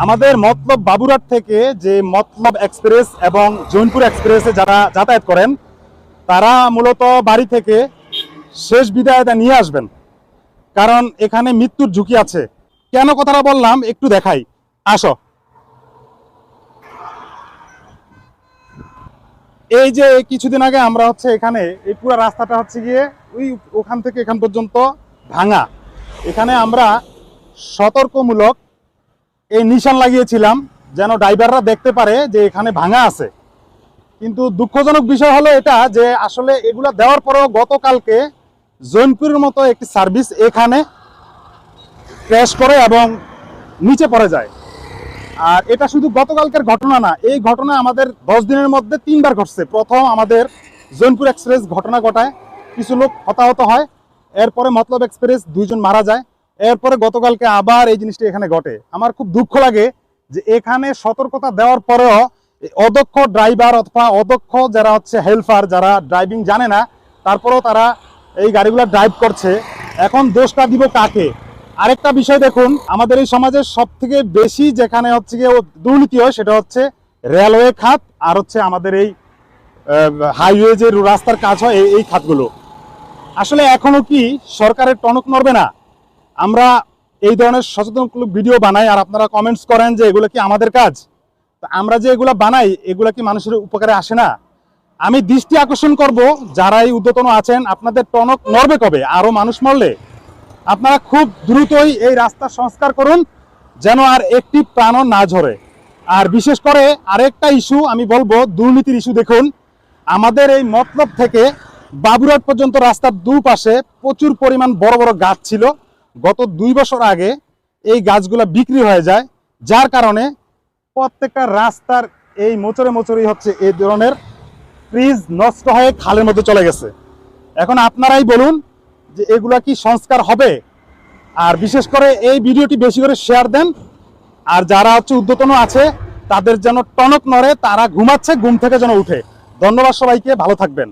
আমাদের মতলব বাবুরহাট থেকে যে মতলব এক্সপ্রেস এবং জৈনপুর এক্সপ্রেসে যারা যাতায়াত করেন, তারা মূলত বাড়ি থেকে শেষ বিদায়টা নিয়ে আসবেন। কারণ এখানে মৃত্যুর ঝুঁকি আছে। কেন কথাটা বললাম? একটু দেখাই। আসো। এই যে কিছুদিন আগে আমরা হচ্ছে এখানে, এই পুরো রাস্তাটা হচ্ছে গিয়ে ওই ওখান থেকে এখান পর্যন্ত ভাঙা। এখানে আমরা সতর্কমূলক এই নিশান লাগিয়েছিলাম যেন ড্রাইভাররা দেখতে পারে যে এখানে ভাঙা আছে। কিন্তু দুঃখজনক বিষয় হলো এটা যে আসলে এগুলা দেওয়ার পরেও গতকালকে জৈনপুরের মতো একটি সার্ভিস এখানে ক্র্যাশ করে এবং নিচে পড়ে যায়। আর এটা শুধু গতকালকের ঘটনা না, এই ঘটনা আমাদের দশ দিনের মধ্যে তিনবার ঘটছে। প্রথম আমাদের জৈনপুর এক্সপ্রেস ঘটনা ঘটায়, কিছু লোক হতাহত হয়, এরপরে মতলব এক্সপ্রেস দুইজন মারা যায়। এরপরে গতকালকে আবার এই জিনিসটি এখানে ঘটে। আমার খুব দুঃখ লাগে যে এখানে সতর্কতা দেওয়ার পরেও অদক্ষ ড্রাইভার অথবা অদক্ষ যারা হচ্ছে হেল্পার, যারা ড্রাইভিং জানে না, তারপরেও তারা এই গাড়িগুলো ড্রাইভ করছে। এখন দোষটা দিব কাকে? আরেকটা বিষয় দেখুন, আমাদের এই সমাজের সব থেকে বেশি যেখানে হচ্ছে গিয়ে দুর্নীতি হয়, সেটা হচ্ছে রেলওয়ে খাত আর হচ্ছে আমাদের এই হাইওয়ে যে রাস্তার কাজ হয় এই- খাতগুলো। আসলে এখনও কি সরকারের টনক নড়বে না? আমরা এই ধরনের সচেতনমূলক ভিডিও বানাই আর আপনারা কমেন্টস করেন যে এগুলো কি আমাদের কাজ? তো আমরা যে এগুলো বানাই, এগুলো কি মানুষের উপকারে আসে না? আমি দৃষ্টি আকর্ষণ করব যারা এই উদ্যতন আছেন, আপনাদের টনক নড়বে কবে? আরও মানুষ মরলে? আপনারা খুব দ্রুতই এই রাস্তা সংস্কার করুন, যেন আর একটি প্রাণও না ঝরে। আর বিশেষ করে আরেকটা ইস্যু আমি বলব, দুর্নীতির ইস্যু দেখুন। আমাদের এই মতলব থেকে বাবুরহাট পর্যন্ত রাস্তার দুপাশে প্রচুর পরিমাণ বড় বড় গাছ ছিল। গত দুই বছর আগে এই গাছগুলো বিক্রি হয়ে যায়, যার কারণে প্রত্যেকটা রাস্তার এই মোচরে মোচরেই হচ্ছে এই ধরনের ফ্রিজ নষ্ট হয়ে খালের মধ্যে চলে গেছে। এখন আপনারাই বলুন যে এগুলা কি সংস্কার হবে, আর বিশেষ করে এই ভিডিওটি বেশি করে শেয়ার দেন, আর যারা হচ্ছে উদ্যতন আছে, তাদের যেন টনক নড়ে, তারা ঘুমাচ্ছে, ঘুম থেকে যেন উঠে। ধন্যবাদ সবাইকে, ভালো থাকবেন।